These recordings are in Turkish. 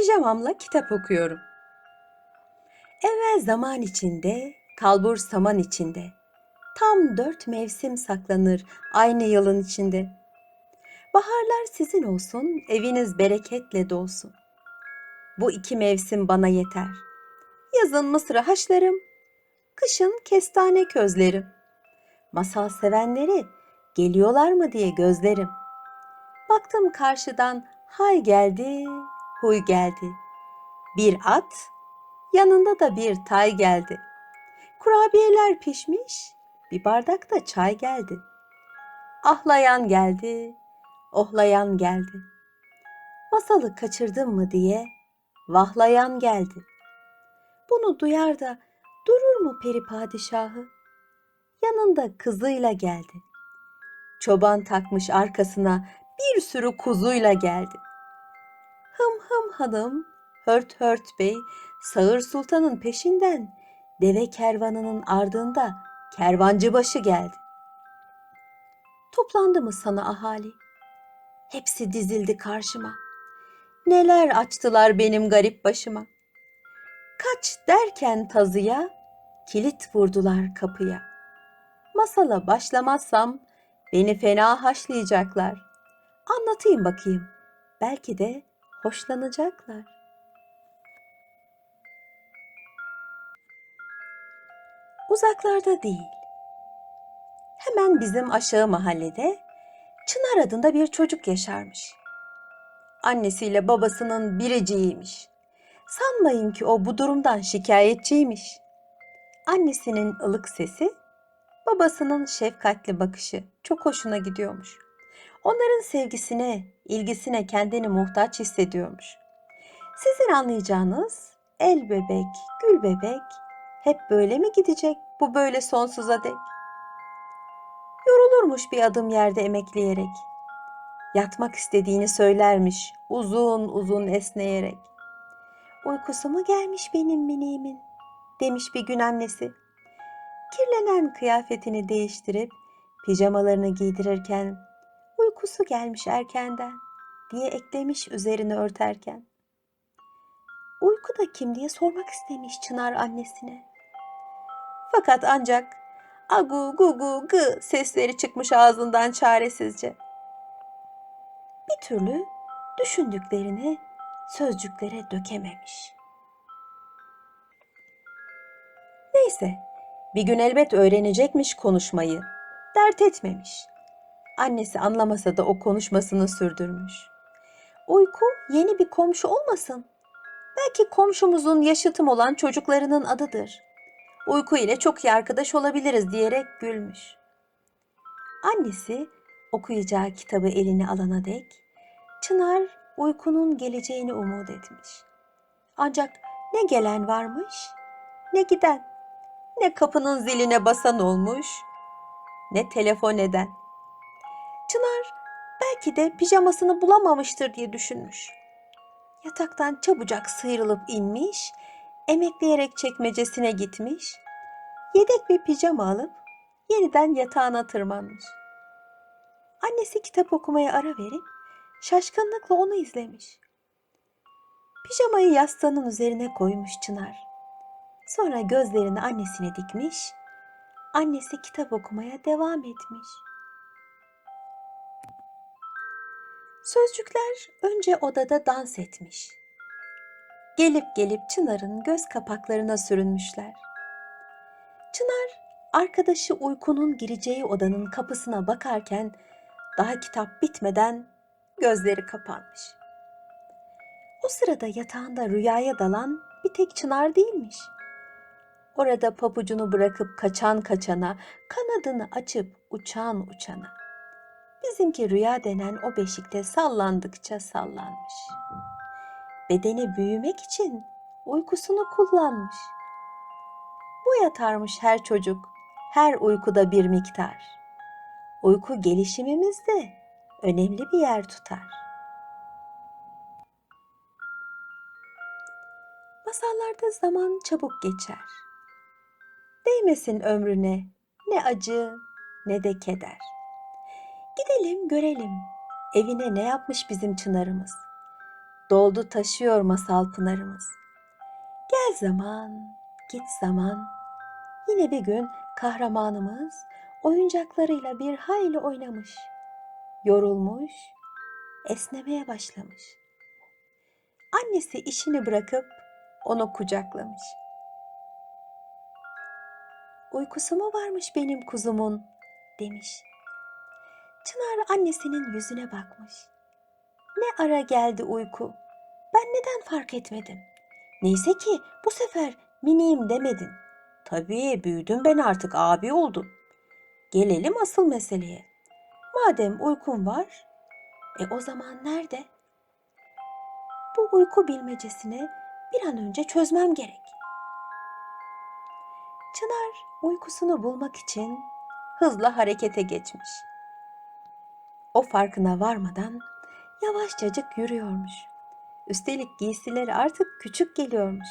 pijamamla kitap okuyorum. Evvel zaman içinde, kalbur saman içinde. Tam dört mevsim saklanır aynı yılın içinde. Baharlar sizin olsun, eviniz bereketle dolsun. Bu iki mevsim bana yeter. Yazın mısırı haşlarım, kışın kestane közlerim. Masal sevenleri geliyorlar mı diye gözlerim. Baktım karşıdan hay geldi, huy geldi. Bir at, yanında da bir tay geldi. Kurabiyeler pişmiş, bir bardak da çay geldi. Ahlayan geldi, ohlayan geldi. Masalı kaçırdım mı diye vahlayan geldi. Bunu duyar da durur mu peri padişahı? Yanında kızıyla geldi. Çoban takmış arkasına bir sürü kuzuyla geldi. Hım hanım, hört hört bey, sağır sultanın peşinden, deve kervanının ardında kervancı başı geldi. Toplandı mı sana ahali? Hepsi dizildi karşıma. Neler açtılar benim garip başıma. Kaç derken tazıya, kilit vurdular kapıya. Masala başlamazsam beni fena haşlayacaklar. Anlatayım bakayım. Belki de hoşlanacaklar. Uzaklarda değil. Hemen bizim aşağı mahallede Çınar adında bir çocuk yaşarmış. Annesiyle babasının biriciymiş. Sanmayın ki o bu durumdan şikayetçiymiş. Annesinin ılık sesi, babasının şefkatli bakışı çok hoşuna gidiyormuş. Onların sevgisine, ilgisine kendini muhtaç hissediyormuş. Sizin anlayacağınız el bebek, gül bebek hep böyle mi gidecek bu böyle sonsuza dek? Yorulurmuş bir adım yerde emekleyerek. Yatmak istediğini söylermiş uzun uzun esneyerek. Uykusu mu gelmiş benim miniğimin demiş bir gün annesi. Kirlenen kıyafetini değiştirip pijamalarını giydirirken uykusu gelmiş erkenden diye eklemiş üzerine örterken. Uyku da kim diye sormak istemiş Çınar annesine. Fakat ancak agu gugu gı sesleri çıkmış ağzından çaresizce. Bir türlü düşündüklerini sözcüklere dökememiş. Neyse, bir gün elbet öğrenecekmiş konuşmayı. Dert etmemiş. Annesi anlamasa da o konuşmasını sürdürmüş. Uyku yeni bir komşu olmasın. Belki komşumuzun yaşıtım olan çocuklarının adıdır. Uyku ile çok iyi arkadaş olabiliriz diyerek gülmüş. Annesi okuyacağı kitabı eline alana dek Çınar uykunun geleceğini umut etmiş. Ancak ne gelen varmış ne giden. Ne kapının ziline basan olmuş ne telefon eden. Çınar belki de pijamasını bulamamıştır diye düşünmüş. Yataktan çabucak sıyrılıp inmiş, emekleyerek çekmecesine gitmiş, yedek bir pijama alıp yeniden yatağına tırmanmış. Annesi kitap okumaya ara verip şaşkınlıkla onu izlemiş. Pijamayı yastığının üzerine koymuş Çınar. Sonra gözlerini annesine dikmiş, annesi kitap okumaya devam etmiş. Sözcükler önce odada dans etmiş. Gelip gelip Çınar'ın göz kapaklarına sürünmüşler. Çınar arkadaşı uykunun gireceği odanın kapısına bakarken daha kitap bitmeden gözleri kapanmış. O sırada yatağında rüyaya dalan bir tek Çınar değilmiş. Orada pabucunu bırakıp kaçan kaçana, kanadını açıp uçan uçana. Bizimki rüya denen o beşikte sallandıkça sallanmış. Bedeni büyümek için uykusunu kullanmış. Bu yatarmış her çocuk, her uykuda bir miktar. Uyku gelişimimizde önemli bir yer tutar. Masallarda zaman çabuk geçer. Değmesin ömrüne ne acı ne de keder. Gidelim görelim evine ne yapmış bizim çınarımız. doldu taşıyor masal pınarımız. Gel zaman, git zaman. Yine bir gün kahramanımız oyuncaklarıyla bir hayli oynamış. Yorulmuş, esnemeye başlamış. Annesi işini bırakıp onu kucaklamış. Uykusu mu varmış benim kuzumun demiş. Çınar annesinin yüzüne bakmış. Ne ara geldi uyku? Ben neden fark etmedim? Neyse ki bu sefer miniyim demedin. Tabii büyüdüm ben artık abi oldum. Gelelim asıl meseleye. Madem uykun var, e o zaman nerede? Bu uyku bilmecesini bir an önce çözmem gerek. Çınar uykusunu bulmak için hızla harekete geçmiş. O farkına varmadan yavaşçacık yürüyormuş. Üstelik giysileri artık küçük geliyormuş.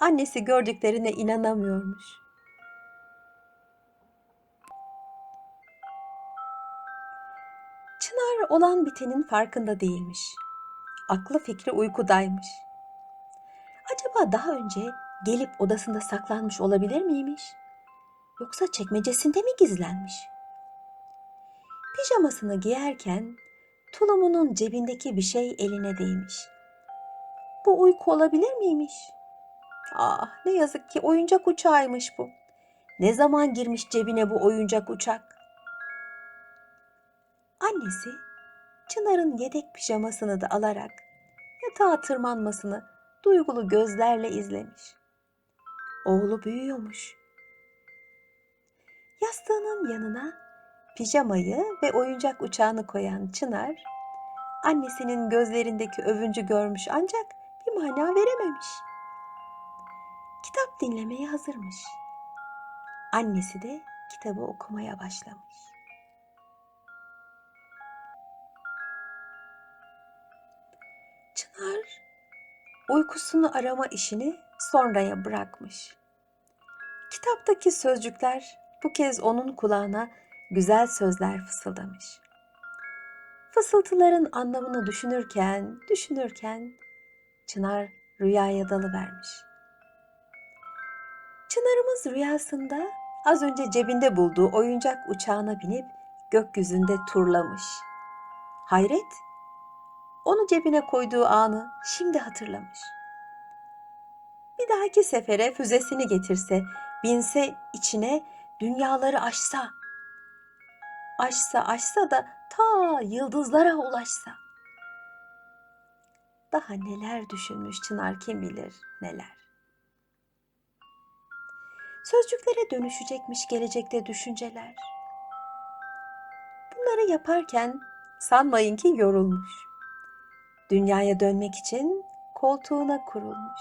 Annesi gördüklerine inanamıyormuş. Çınar olan bitenin farkında değilmiş. Aklı fikri uykudaymış. Acaba daha önce gelip odasında saklanmış olabilir miymiş? Yoksa çekmecesinde mi gizlenmiş? Pijamasını giyerken tulumunun cebindeki bir şey eline değmiş. Bu uyku olabilir miymiş? Ah ne yazık ki oyuncak uçağıymış bu. Ne zaman girmiş cebine bu oyuncak uçak? Annesi Çınar'ın yedek pijamasını da alarak yatağa tırmanmasını duygulu gözlerle izlemiş. Oğlu büyüyormuş. Yastığının yanına pijamayı ve oyuncak uçağını koyan Çınar, annesinin gözlerindeki övüncü görmüş ancak bir mana verememiş. Kitap dinlemeye hazırmış. Annesi de kitabı okumaya başlamış. Çınar uykusunu arama işini sonraya bırakmış. Kitaptaki sözcükler bu kez onun kulağına güzel sözler fısıldamış. Fısıltıların anlamını düşünürken, düşünürken Çınar rüyaya dalıvermiş. Çınarımız rüyasında az önce cebinde bulduğu oyuncak uçağına binip gökyüzünde turlamış. Hayret, onu cebine koyduğu anı şimdi hatırlamış. Bir dahaki sefere füzesini getirse, binse içine dünyaları aşsa, aşsa aşsa da ta yıldızlara ulaşsa. Daha neler düşünmüş Çınar kim bilir neler. Sözcüklere dönüşecekmiş gelecekte düşünceler. Bunları yaparken sanmayın ki yorulmuş. Dünyaya dönmek için koltuğuna kurulmuş.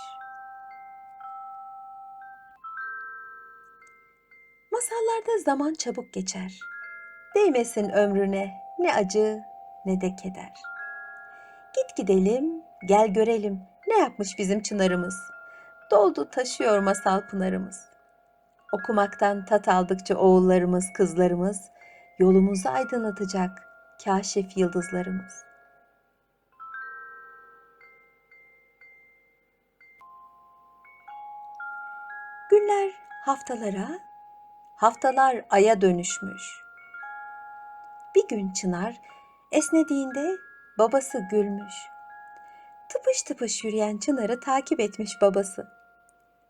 Masallarda zaman çabuk geçer. Değmesin ömrüne ne acı ne de keder. Git gidelim, gel görelim ne yapmış bizim çınarımız. Doldu taşıyor masal pınarımız. Okumaktan tat aldıkça oğullarımız, kızlarımız yolumuzu aydınlatacak kaşif yıldızlarımız. Günler haftalara, haftalar aya dönüşmüş. Bir gün Çınar esnediğinde babası gülmüş. Tıpış tıpış yürüyen Çınar'ı takip etmiş babası.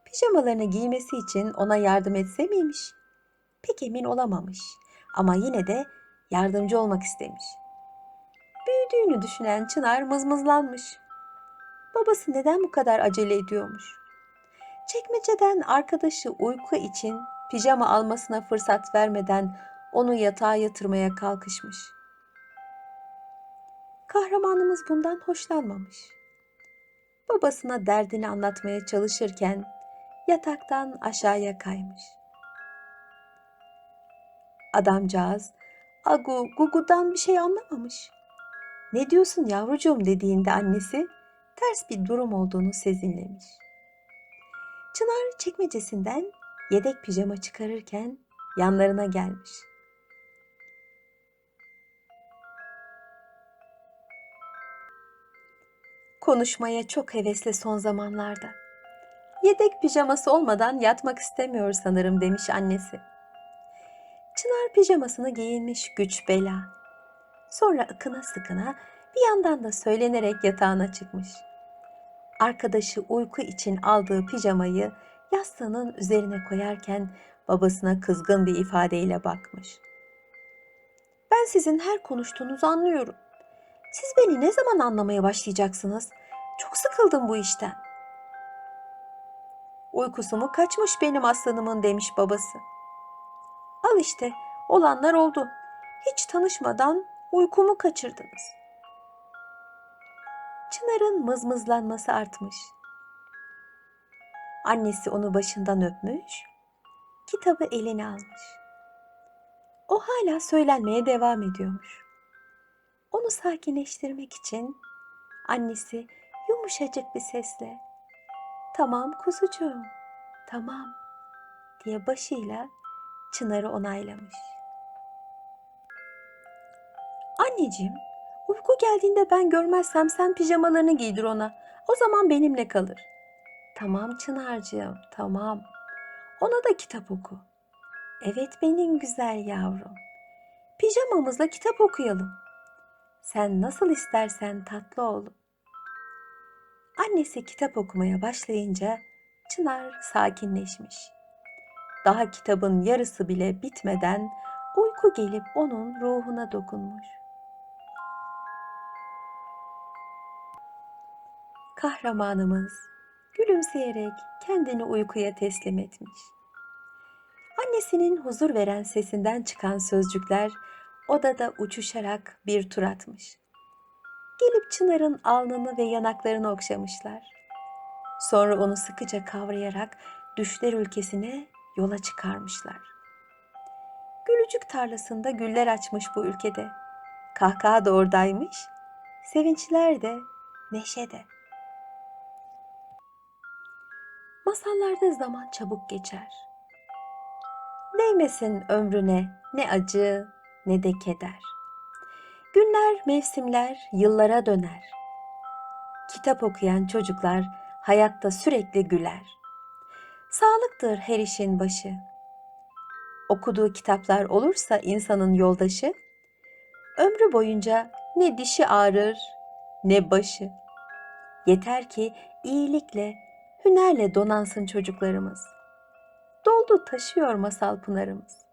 Pijamalarını giymesi için ona yardım etse miymiş? Pek emin olamamış ama yine de yardımcı olmak istemiş. Büyüdüğünü düşünen Çınar mızmızlanmış. Babası neden bu kadar acele ediyormuş? Çekmeceden arkadaşı uyku için pijama almasına fırsat vermeden onu yatağa yatırmaya kalkışmış. Kahramanımız bundan hoşlanmamış. Babasına derdini anlatmaya çalışırken yataktan aşağıya kaymış. Adamcağız agu gugudan bir şey anlamamış. Ne diyorsun yavrucuğum dediğinde annesi ters bir durum olduğunu sezinlemiş. Çınar çekmecesinden yedek pijama çıkarırken yanlarına gelmiş. Konuşmaya çok hevesli son zamanlarda. Yedek pijaması olmadan yatmak istemiyor sanırım demiş annesi. Çınar pijamasını giyinmiş güç bela. Sonra ıkına sıkına bir yandan da söylenerek yatağına çıkmış. Arkadaşı uyku için aldığı pijamayı yastığının üzerine koyarken babasına kızgın bir ifadeyle bakmış. Ben sizin her konuştuğunuzu anlıyorum. Siz beni ne zaman anlamaya başlayacaksınız? Çok sıkıldım bu işten. Uykusu mu kaçmış benim aslanımın demiş babası. Al işte olanlar oldu. Hiç tanışmadan uykumu kaçırdınız. Çınar'ın mızmızlanması artmış. Annesi onu başından öpmüş, kitabı eline almış. O hala söylenmeye devam ediyormuş. Onu sakinleştirmek için annesi yumuşacık bir sesle "Tamam kuzucuğum, tamam." diye başıyla Çınar'ı onaylamış. Anneciğim, uyku geldiğinde ben görmezsem sen pijamalarını giydir ona. O zaman benimle kalır. Tamam Çınar'cığım, tamam. Ona da kitap oku. Evet benim güzel yavrum. Pijamamızla kitap okuyalım. Sen nasıl istersen tatlı oğlum. Annesi kitap okumaya başlayınca Çınar sakinleşmiş. Daha kitabın yarısı bile bitmeden uyku gelip onun ruhuna dokunmuş. Kahramanımız gülümseyerek kendini uykuya teslim etmiş. Annesinin huzur veren sesinden çıkan sözcükler odada uçuşarak bir tur atmış. Gelip Çınar'ın alnını ve yanaklarını okşamışlar. Sonra onu sıkıca kavrayarak düşler ülkesine yola çıkarmışlar. Gülücük tarlasında güller açmış bu ülkede. Kahkaha da oradaymış, sevinçler de, neşe de. Masallarda zaman çabuk geçer. Değmesin ömrüne ne acı ne de keder. Günler, mevsimler yıllara döner. Kitap okuyan çocuklar hayatta sürekli güler. Sağlıktır her işin başı. Okuduğu kitaplar olursa insanın yoldaşı, ömrü boyunca ne dişi ağrır ne başı. Yeter ki iyilikle, hünerle donansın çocuklarımız. Doldu taşıyor masal pınarımız.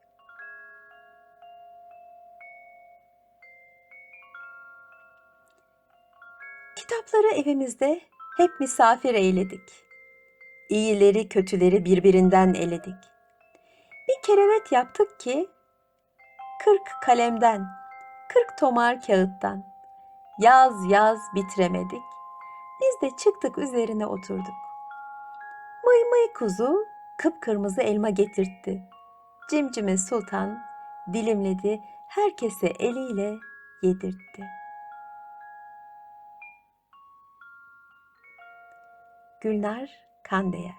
Kitapları evimizde hep misafir eyledik. İyileri kötüleri birbirinden eledik. Bir kerevet yaptık ki kırk kalemden, kırk tomar kağıttan yaz yaz bitiremedik. Biz de çıktık üzerine oturduk. Mıy mıy kuzu kıpkırmızı elma getirtti. Cimcime sultan dilimledi, herkese eliyle yedirtti. Gülnar Kandeyer